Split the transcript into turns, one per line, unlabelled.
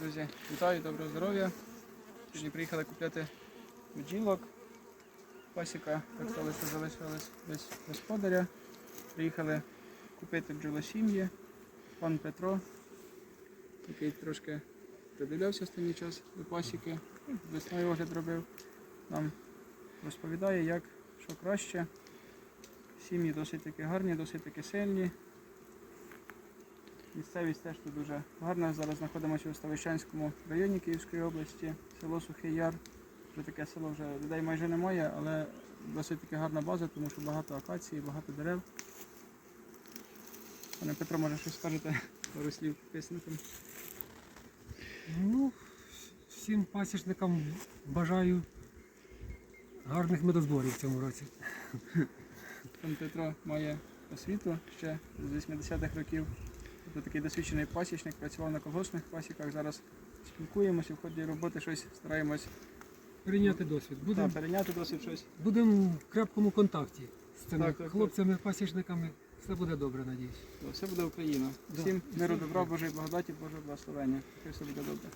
Друзі, вітаю, доброго здоров'я. Сьогодні приїхали купляти бджілок. Пасіка, так сталося, залишилась без господаря. Приїхали купити бджолосім'ї. Пан Петро, який трошки придивлявся останній час до пасіки, весною огляд робив, нам розповідає, як, що краще. Сім'ї досить таки гарні, досить таки сильні. Місцевість теж тут дуже гарна. Зараз знаходимося у Ставищанському районі Київської області, село Сухий Яр. Вже таке село вже людей майже немає, але досить таки гарна база, тому що багато акації, багато дерев. Пане Петро, може щось скажете пару слів підписникам.
Ну, всім пасічникам бажаю гарних медозборів в цьому році.
Пан Петро має освіту ще з 80-х років. Тобто такий досвідчений пасічник, працював на колгоспних пасіках. Зараз спілкуємося, в ході роботи щось стараємось
Прийняти досвід.
та,
Будемо
перейняти досвід щось.
Будемо в крепкому контакті з цими
Так, так, так.
хлопцями, пасічниками. Все буде добре, надіюсь.
Все буде Україна.
Да.
Всім миру, добра, Божої благодаті, Божого благословення. Хай все буде добре.